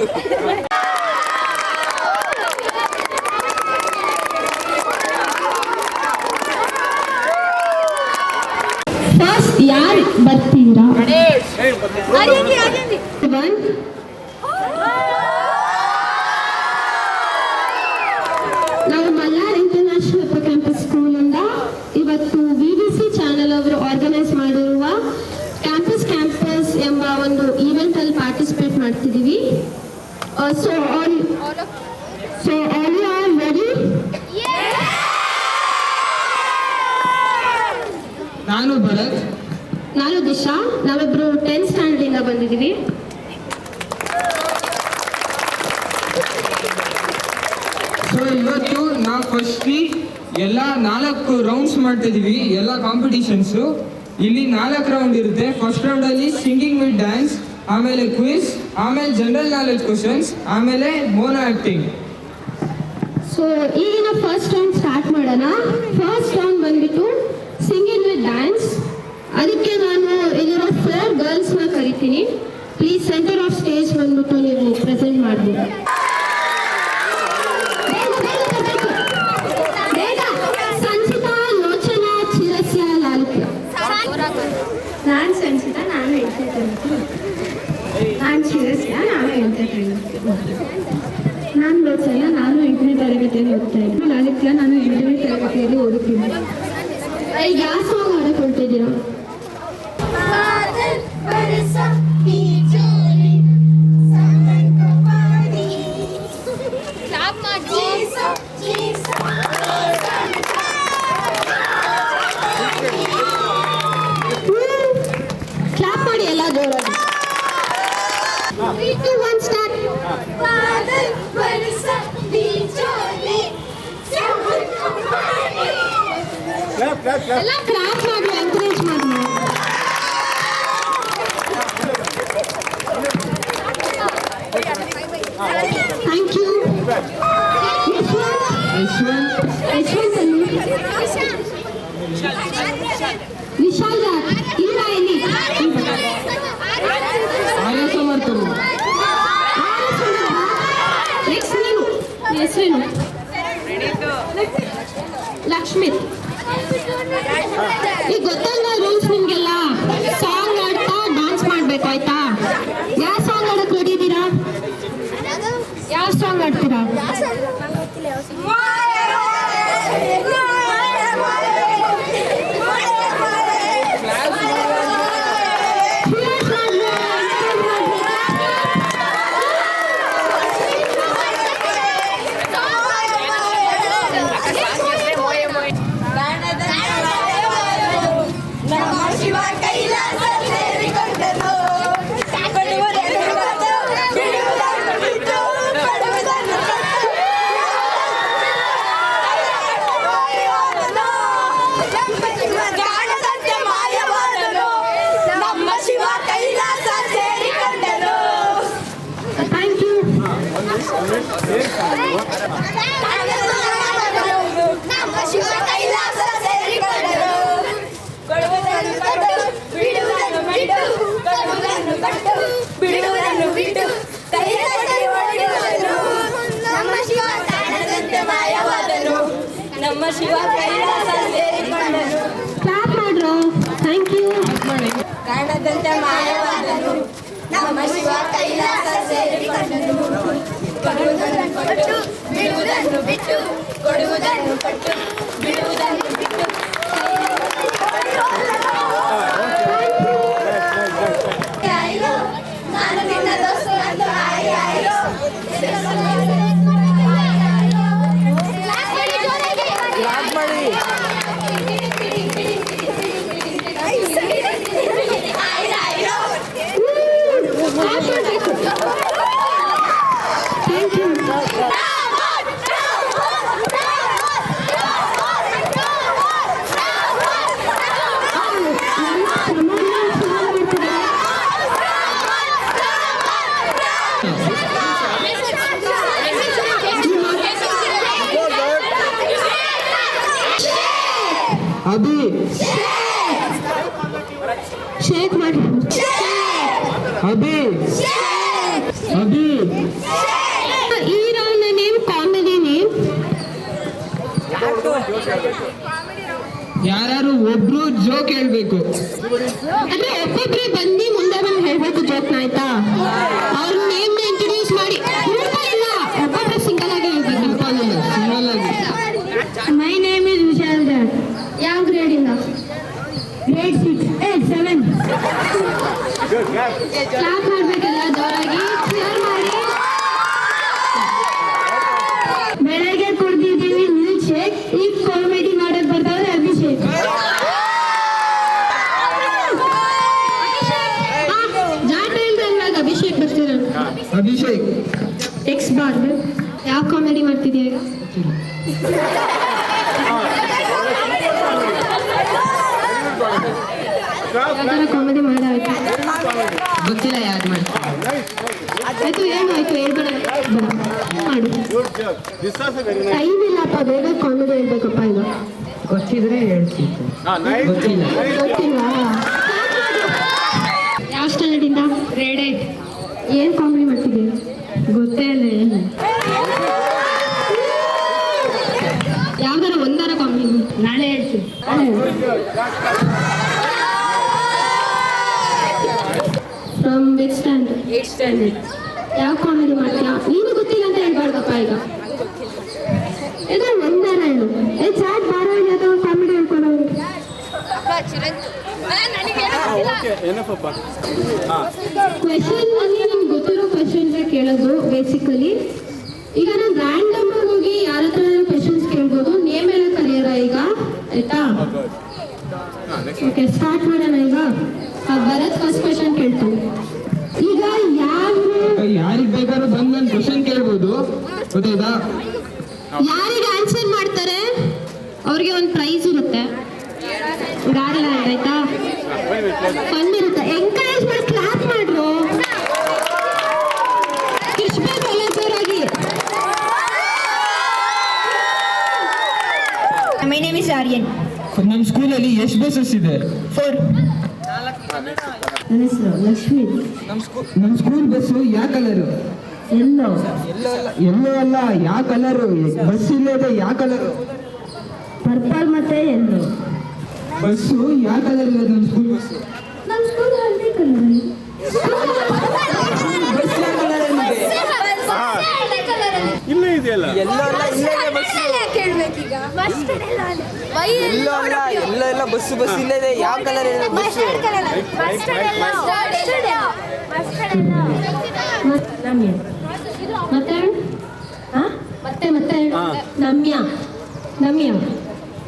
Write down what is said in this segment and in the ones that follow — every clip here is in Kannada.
Yeah. ನಾನು ಭರತ್. ನಾನು ದಿಶಾ. ನಾವಿಬ್ರು ಟೆಂತ್ ಸ್ಟ್ಯಾಂಡರ್ಡ್ ಇಂದ ಬಂದಿದ್ದೀವಿ. ಸೊ ಇವತ್ತು ನಾವು ಫಸ್ಟ್ ಎಲ್ಲ ನಾಲ್ಕು ರೌಂಡ್ಸ್ ಮಾಡ್ತಿದೀವಿ ಎಲ್ಲ ಕಾಂಪಿಟಿಷನ್ಸು ಇಲ್ಲಿ ನಾಲ್ಕು ರೌಂಡ್ ಇರುತ್ತೆ. ಫಸ್ಟ್ ರೌಂಡಲ್ಲಿ ಸಿಂಗಿಂಗ್ ವಿತ್ ಡ್ಯಾನ್ಸ್ ಆಮೇಲೆ ಕ್ವಿಸ್ ಆಮೇಲೆ ಜನರಲ್ ನಾಲೆಜ್ ಕ್ವಶನ್ಸ್ ಆಮೇಲೆ ಮೋನೋ ಆಕ್ಟಿಂಗ್ ಸೊ ಈಗಿನ ಫಸ್ಟ್ ರೌಂಡ್ ಸ್ಟಾರ್ಟ್ ಮಾಡೋಣ. ಫಸ್ಟ್ ರೌಂಡ್ ಬಂದ್ಬಿಟ್ಟು ಡ್ಯಾನ್ಸ್ ಅದಕ್ಕೆ ನಾನು ಇಲ್ಲಿರೋ ಫೋರ್ ಗರ್ಲ್ಸ್ನ ಕರಿತೀನಿ. ಪ್ಲೀಸ್ ಸೆಂಟರ್ ಆಫ್ ಸ್ಟೇಜ್ ಬಂದ್ಬಿಟ್ಟು ನೀವು ಪ್ರೆಸೆಂಟ್ ಮಾಡ್ಬೋದು. ಸಂಚಿತಾ, ಯೋಚನಾ, ಚಿರಸ್ಯ, ಲಾಲಿತ್ಯ. ನಾನು ನಾನು ತರಗತಿ ನಾನು ನಾನು ನಾನು ಲೋಚನ ನಾನು ಎಂಟನೇ ತರಗತಿಯಲ್ಲಿ ಓದ್ತಾ ಇದ್ದೀನಿ. ಲಾಲಿತ್ಯ, ನಾನು ಎಂಟನೇ ತರಗತಿಯಲ್ಲಿ ಓದುತ್ತೀನಿ ಈಗ ಯಾವ ಸಾಂಗ್ ಹಾಡಕ್ ಹೊರಟಿದ್ದೀರಾ ಹೆಸರೇನು? ಲಕ್ಷ್ಮಿ. ಈಗ ಗೊತ್ತಲ್ಲ ರೂಲ್ಸ್ ನಿಮ್ಗೆಲ್ಲ? ಸಾಂಗ್ ಆಡ್ತಾ ಡಾನ್ಸ್ ಮಾಡ್ಬೇಕು, ಆಯ್ತಾ? ಯಾವ ಸಾಂಗ್ ಆಡಕ್ ರೆಡಿ ಇದ್ದೀರಾ ಯಾವ ಸಾಂಗ್ ಆಡ್ತೀರಾ Cheers ಮಾಡ್ರಿ, encourage ಮಾಡ್ರಿ. ನಮ್ಮ ಶಿವ ಕೈಲಾಸ ಸೇರಿಕೊಂಡನು ಕೊಡುವುದನ್ನು ಕೊಟ್ಟು, ಬಿಡುವುದನ್ನು ಬಿಟ್ಟು, ಕೊಡುವುದನ್ನು ಕೊಟ್ಟು. ನಮ್ಮ ಶಿವ ಗಾಢದಂತೆ ಮಾಯವಾದನು ನಮ್ಮ ಶಿವ ಕೈಲಾಸ ಸೇರಿಕೊಂಡನು ಥ್ಯಾಂಕ್ ಯು ನಮ್ಮ ಶಿವ ಕೈಲಾಸ ಸೇರಿಕೊಂಡರು ಕೊಡುವುದನ್ನು ಕೊಟ್ಟು ಬಿಡುವುದನ್ನು ಬಿಟ್ಟು ಕೊಡುವುದನ್ನು ಕೊಟ್ಟು ಬಿಡುವುದನ್ನು ಬಿಟ್ಟು ಕೈಲಾಸ ಹೊಡೆಯುವನು ನಮ್ಮ ಶಿವ ಕಾಣದಂತೆ ಮಾಯವಾದನು ನಮ್ಮ ಶಿವ ಕೈಲಾಸ ಸೇರಿಕೊಂಡನು ಕ್ಲಾಪ್ ಮಾಡ್ರು ಥ್ಯಾಂಕ್ ಯು ಕಾಣದಂತೆ ಮಾಯವಾದನು. ನಮ್ಮ ಶಿವ ಕೈಲಾಸ ಸೇರಿಕೊಂಡನು ಕೊಡುವುದನ್ನು ಕೊಟ್ಟು ಬಿಡುವುದನ್ನು ಬಿಟ್ಟು ಕೊಡುವುದನ್ನು ಕೊಟ್ಟು ಬಿಡುವುದನ್ನು ಬಿಟ್ಟು ಆಯ್ತು. ನಾನು ನಿನ್ನ ದೋಸ್ತು ಅಂತ ಆಯ್ ಆಯ್ತು. ಆಯ್ತು, ಆಯ್ತು. ಕ್ಲಾಪ್ ಮಾಡಬೇಕು ಥ್ಯಾಂಕ್ ಯು ಅಭಿ ಶೇಕ್ ಮಾಡಿ ಅಭಿ ಅಭಿ ನನ್ನ ನೇಮ್ ಕಾಮಿಡಿ ನೇಮ್ ಯಾರು ಒಬ್ರು ಜೋಕ್ ಹೇಳ್ಬೇಕು. ಅಂದ್ರೆ ಒಬ್ಬೊಬ್ರೆ ಬಂದು ಮುಂದೆ ಬಂದು ಹೇಳ್ಬೇಕು ಜೋಕ್ ಆಯ್ತಾ? ಅವ್ರ ನೇಮ್ ಇಂಟ್ರೊಡ್ಯೂಸ್ ಮಾಡಿ. ಗ್ರೂಪ್ ಇಲ್ಲ ಒಬ್ಬೊಬ್ರೆ ಸಿಂಗಲ್ ಆಗಿ ಹೇಳ್ಬೇಕು ಸಿಂಗಲ್ ಆಗಿ. My name is Vishal that ಯಾವ ಗ್ರೇಡ್ ಇಂದ? Grade six eight seven clap ಮಾಡ್ಬೇಕಲ್ಲ ಯಾವ್ದಾರ ಕಾಮಿಡಿ ಮಾಡಾಯ್ತು ಗೊತ್ತಿಲ್ಲ ಯಾರು ಆಯ್ತು ಏನು ಆಯ್ತು ಹೇಳ್ಬೇಡ. ಮಾಡು. ಟೈಮ್ ಇಲ್ಲಪ್ಪ ಬೇಗ ಕಾಮಿಡಿ ಹೇಳ್ಬೇಕಪ್ಪ ಈಗ ಗೊತ್ತಿದ್ರೆ ಹೇಳ್ತಿತ್ತು ಗೊತ್ತಿಲ್ಲ. ಗೊತ್ತಿಲ್ವಾ? ಯಾವ ಸ್ಟ್ಯಾಂಡರ್ಡಿಂದ ಗ್ರೇಡ್ ಏನ್ ಕಾಮಿಡಿ ಮಾಡ್ತಿದ್ದೀಯ ಗೊತ್ತೇ ಇಲ್ಲ ಏನು ಯಾವ್ದಾರ ಒಂದಾರ ಕಾಮಿಡಿ ನಾಳೆ ಹೇಳ್ತೀನಿ from with standard eight standard ಯಾವ ಕಾಮಿಡಿ ಮಾಡ್ತೀಯಾ ನೀನು ಗೊತ್ತಿಲ್ಲ ಅಂತ ಹೇಳ್ಬಾರ್ದಪ್ಪ ಈಗ. ಇದು ಒಂದಾರ ಹೇಳು ಏ ಚಾಟ್ ಬಾರೋ ಇಲ್ಲಿ ಅಥವಾ ಕಾಮಿಡಿ ಹೇಳ್ಕೊಡೋ. ಕ್ವೆಶನ್ ಅಲ್ಲಿ ನಿಮ್ಗೆ ಗೊತ್ತಿರೋ ಕ್ವೆಶನ್ಸ್ ಕೇಳೋದು ಬೇಸಿಕಲಿ ಈಗ ನಾನು ರ್ಯಾಂಡಮ್ ಆಗಿ ಹೋಗಿ ಯಾರ ಹತ್ರ ಕ್ವೆಶನ್ಸ್ ಕೇಳ್ಬೋದು ನೇಮ್ ಎಲ್ಲ ಕಲಿಯರ ಈಗ? ಆಯ್ತಾ? ಓಕೆ ಸ್ಟಾರ್ಟ್ ಮಾಡೋಣ ಈಗ. ಭರತ್ ಫಸ್ಟ್ ಕ್ವೆಶನ್ ಕೇಳ್ತು. ಈಗ ಯಾರು ಯಾರಿಗೆ ಬೇಕಾದ್ರೂ ಬಂದು ನನ್ ಕ್ವಶನ್ ಕೇಳ್ಬೋದು. ಗೊತ್ತಾಯ್ತಾ? ಯಾರಿಗೆ ಆನ್ಸರ್ ಮಾಡ್ತಾರೆ? ಅವ್ರಿಗೆ ಒಂದು ಪ್ರೈಸ್ ಇರುತ್ತೆ. ಗಾರ್ಲ್ಯಾಂಡ್ ಆಯ್ತಾ? ಬಂದಿರುತ್ತೆ ಇರುತ್ತೆ ಮಾಡಿ ಕ್ಲಾಪ್ ಮಾಡ್ರು ಕಿರ್ಚ್ಬೇಕು ಎಲ್ಲ ಜೋರಾಗಿ My name is Aryan. ನಮ್ ಸ್ಕೂಲಲ್ಲಿ ಎಷ್ಟು ಬಸ್ಸಸ್ ಇದೆ. ಫೋರ್. ನನ್ನ ಹೆಸರು ಲಕ್ಷ್ಮಿ. ನಮ್ಮ ಸ್ಕೂಲ್ ಬಸ್ ಸ್ಕೂಲ್ ಬಸ್ಸು ಯಾವ ಕಲರು? ಎಲ್ಲೋ. ಎಲ್ಲೋ ಅಲ್ಲ ಯಾವ ಕಲರು? ಬಸ್ ಇಲ್ಲದೆ ಯಾವ ಕಲರು? ಪರ್ಪಲ್ ಮತ್ತೆ ಎಲ್ಲೋ. ಬಸ್ಸು ಯಾವ ಕಲರ್ ಇದೆ ನಮ್ಮ ಸ್ಕೂಲ್ ಬಸ್ಸು? ನಮ್ಮ ಸ್ಕೂಲ್ ಹಳದಿ ಕಲರ್ ಇಲ್ಲೇ ಇದೆಯಲ್ಲ? ಎಲ್ಲೋ ಅಲ್ಲ ಇಲ್ಲೇ ಇದೆ ಬಸ್ ಎಲ್ಲೋ ಇಲ್ಲ ಎಲ್ಲೋ ಎಲ್ಲ ಬಸ್ ಬಸ್ ಇಲ್ಲದೆ ಯಾವ ಕಲರ್ ಬಸ್ಸು ಮತ್ತೆ ಹಾ? ಮತ್ತೆ ಮತ್ತೆ ನಮ್ಯ. ನಮ್ಯ.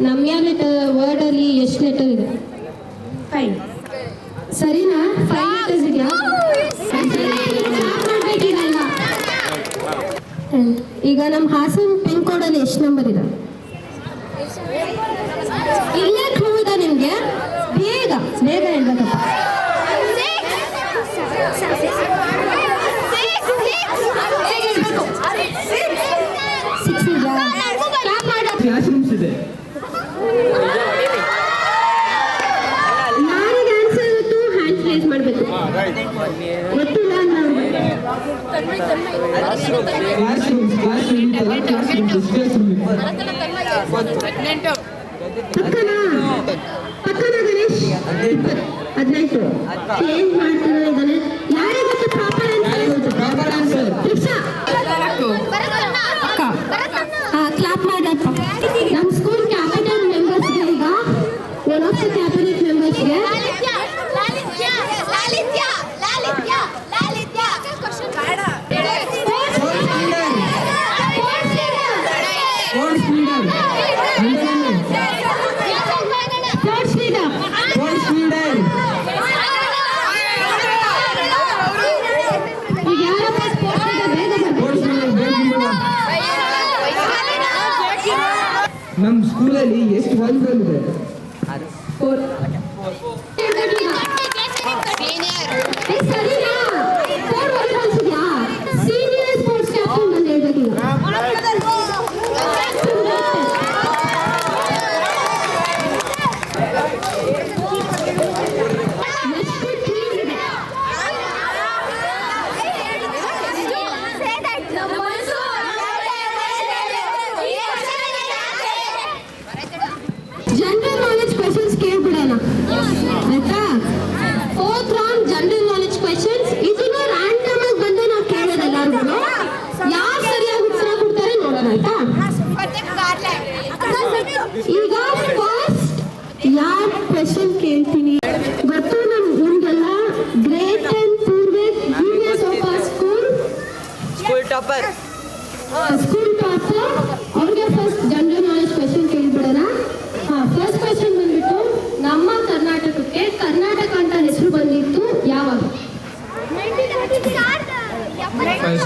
ನಮ್ಯ ಲೆಟರ್ ವರ್ಡ್ ಅಲ್ಲಿ ಎಷ್ಟು ಲೆಟರ್ ಇದೆ? ಫೈವ್ ಸರಿನಾ? ಫೈವ್ ಲೆಟರ್ಸ್ ಇದೆಯಾ? ಈಗ ನಮ್ಮ ಹಾಸನ್ ಪಿನ್ ಕೋಡ್ ಅಲ್ಲಿ ಎಷ್ಟು ನಂಬರ್ ಇದೆ ಇಲ್ಲೇ ಕ್ಲೂ ಇದೆ ನಿಮ್ಗೆ ಬೇಗ ಬೇಗ ಹೇಳ್ಬೇಕಪ್ಪ ಸಿಕ್ಸ್ ಇದೆಯಾ ಕ್ಲಾಪ್ ಮಾಡೋ ಕ್ಲಾಸ್ ರೂಮ್ಸ್ ಇದೆ ಯಾರಿಗೆ ಆನ್ಸರ್ ಗೊತ್ತು ಹ್ಯಾಂಡ್ ರೇಸ್ ಮಾಡಬೇಕು ಗೊತ್ತಿಲ್ಲ ಅಂದ್ರೆ class rooms class room class room class room ಪಕ್ಕನಾ ಪಕ್ಕನಾ ಹದಿನೆಂಟು ಚೇಂಜ್ ಮಾಡ್ತಿದ್ದಾರೆ ಯಾರಿಗೆ ಪ್ರಾಪರ್ ಆನ್ಸರ್ ಪ್ರಾಪರ್ ಆನ್ಸರ್ ನಮ್ಮ ಸ್ಕೂಲಲ್ಲಿ ಎಷ್ಟು volleyball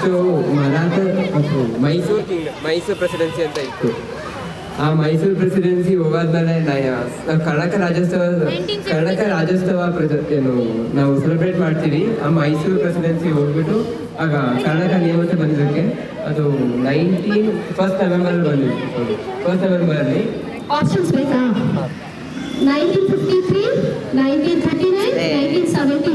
first Maratha Mysore king Mysore presidency ಅಂತ ಇತ್ತು. ಆ ಮೈಸೂರು ಪ್ರೆಸಿಡೆನ್ಸಿ ಹೋಗಾದ್ಮೇಲೆ ಕರ್ನಾಟಕ ರಾಜ್ಯೋತ್ಸವ ಕರ್ನಾಟಕ ರಾಜ್ಯೋತ್ಸವ ಏನು ನಾವು ಸೆಲೆಬ್ರೇಟ್ ಮಾಡ್ತೀವಿ. ಆ ಮೈಸೂರು ಪ್ರೆಸಿಡೆನ್ಸಿ ಹೋಗ್ಬಿಟ್ಟು ಆಗ ಕರ್ನಾಟಕ ನಿಯಮಿತ ಬಂದಿದ್ದಕ್ಕೆ ಅದು ನೈನ್ಟೀನ್ ಫಸ್ಟ್ ನವೆಂಬರ್ ಬಂದಿತ್ತು. ಫಸ್ಟ್ ನವೆಂಬರಲ್ಲಿ ಆಪ್ಷನ್ಸ್ ಬೇಕಾ? Nineteen fifty three nineteen thirty nine nineteen seventy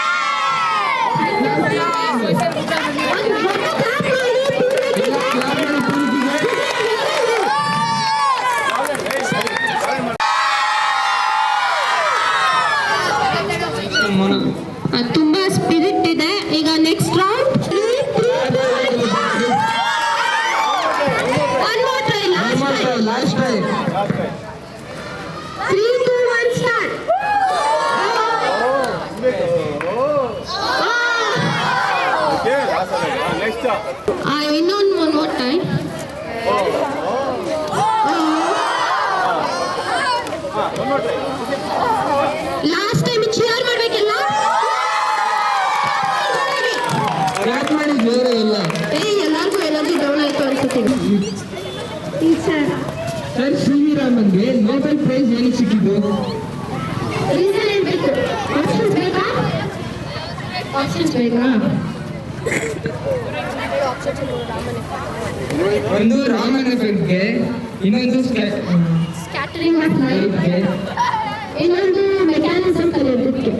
last time cheer ಮಾಡ್ಬೇಕಿಲ್ಲ? ಎಲ್ಲ ಏ ಎಲ್ಲರಿಗೂ ಎಲ್ಲರಿಗೂ ಡೌನ್ ಆಯ್ತು ಅನ್ಸುತ್ತೆ. ಸರ್ ಸರ್ ಸಿ ವಿ ರಾಮನ್ಗೆ ನೋಬೆಲ್ ಪ್ರೈಸ್ ಏನಕ್ಕೆ ಸಿಕ್ಕಿದ್ದು? ರೀಸನ್ ಏನ್ ಬೇಕು? ಆಪ್ಷನ್ಸ್ ಬೇಕಾ? ಆಪ್ಷನ್ಸ್ ಬೇಕಾ? ಒಂದು ರಾಮನ್ ಎಫೆಕ್ಟ್ಗೆ ಇನ್ನೊಂದು ಸ್ಕ್ಯಾ- ಸ್ಕ್ಯಾಟರಿಂಗ್ ಆಫ್ ಲೈಟ್ಗೆ, ಇನ್ನೊಂದು ಮೆಕ್ಯಾನಿಸಮ್ ಕಲಿಯೋದಕ್ಕೆ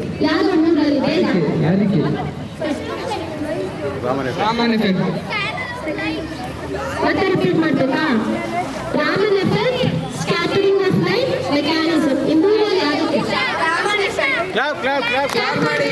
ರಾಮನ್ ಎಫೆಕ್ಟ್ ಮತ್ತೆ ರಿಪೀಟ್ ಮಾಡ್ಬೇಕಾ? Raman effect scattering of light mechanism ಯಾವ್ದಕ್ಕೆ ಕ್ಲಾಪ್ ಕ್ಲಾಪ್ ಕ್ಲಾಪ್ ಕ್ಲಾಪ್. ಮಾಡಿ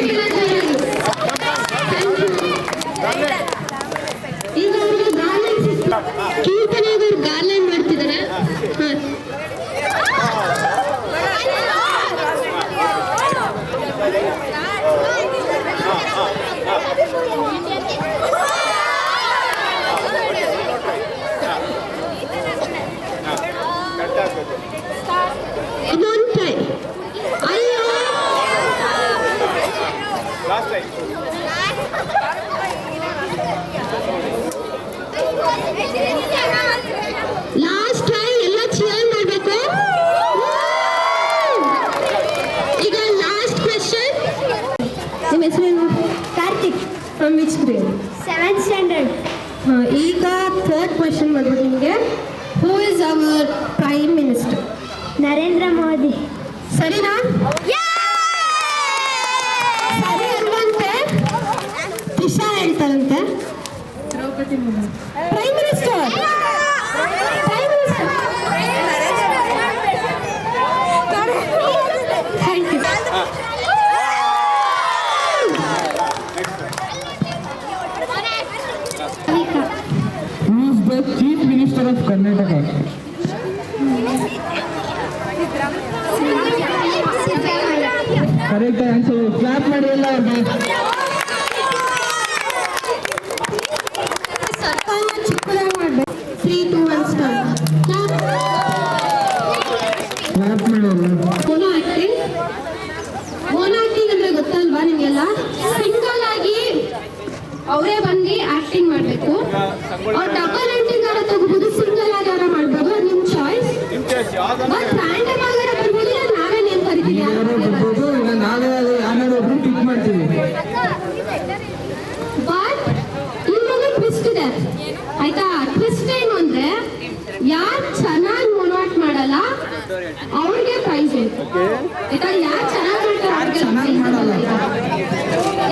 ಚೆನ್ನಾಗಿ ಮಾಡಲ್ಲ.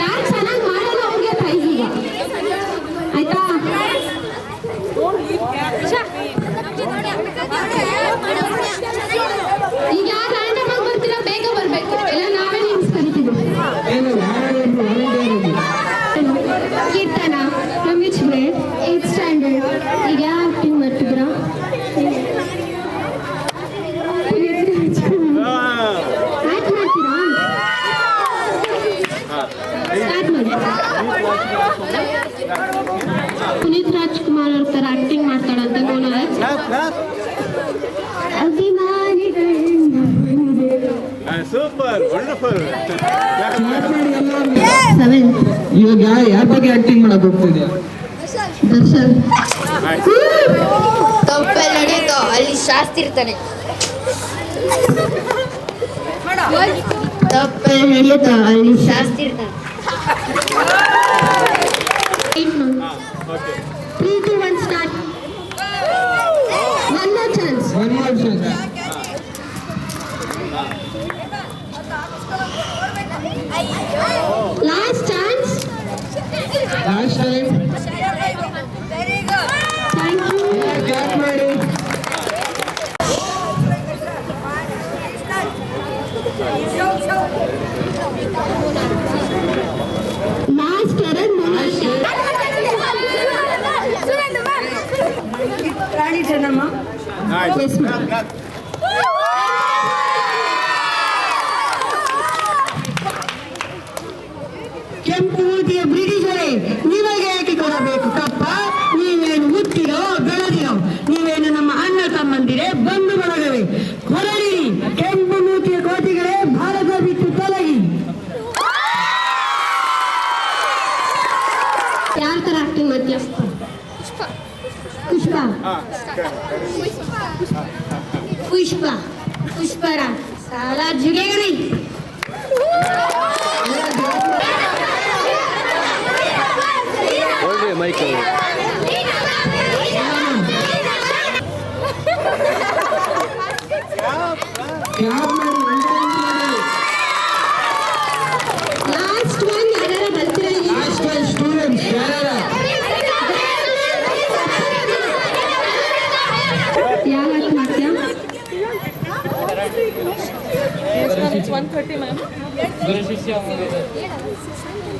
ಯಾರು ಚೆನ್ನಾಗಿ ಮಾಡಲ್ಲ ಅವ್ರಿಗೆ ಪ್ರೈಸ್ ಈಗ. ಆಯ್ತಾ? Clap. ಸ್ಟಾರ್ಟ್ ಮಾಡಿ ಎಲ್ಲ ಸೆವೆನ್ ಇವಾಗ ಯಾರ ಬಗ್ಗೆ ಆಕ್ಟಿಂಗ್ ಮಾಡಕ್ ಹೋಗ್ತಿದ್ಯಾ ದರ್ಶನ್ Nice. ತಪ್ಪೆಲ್ಲ ನಡೆಯುತ್ತೋ ಅಲ್ಲಿ ಶಾಸ್ತಿ ಇರ್ತಾನೆ ತಪ್ಪೆಲ್ಲ ನಡೆಯುತ್ತೋ ಅಲ್ಲಿ ಶಾಸ್ತಿ ಇರ್ತಾನೆ Okay. Three two one start one Last chance. Last time. Very good. Thank you. Yeah, clap, madam. Yes, ma'am. Pushpa Pushpa Ram साला झुकेगा नहीं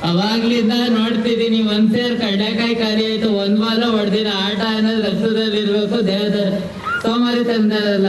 ಅವಾಗ್ಲಿಂದ ನೋಡ್ತಿದ್ದೀನಿ, ಒಂದ್ ಸೇರ್ ಕಡ್ಲೆಕಾಯಿ ಖಾಲಿ ಆಯ್ತು, ಒಂದ್ ವಾರ ಹೊಡೆದಿನ ಆಟ ಅನ್ನೋದು ರಕ್ತದಲ್ಲಿ ಇರ್ಬೇಕು ದೇಹದ ಸೋಮಾರಿ ತಂದಲ್ಲ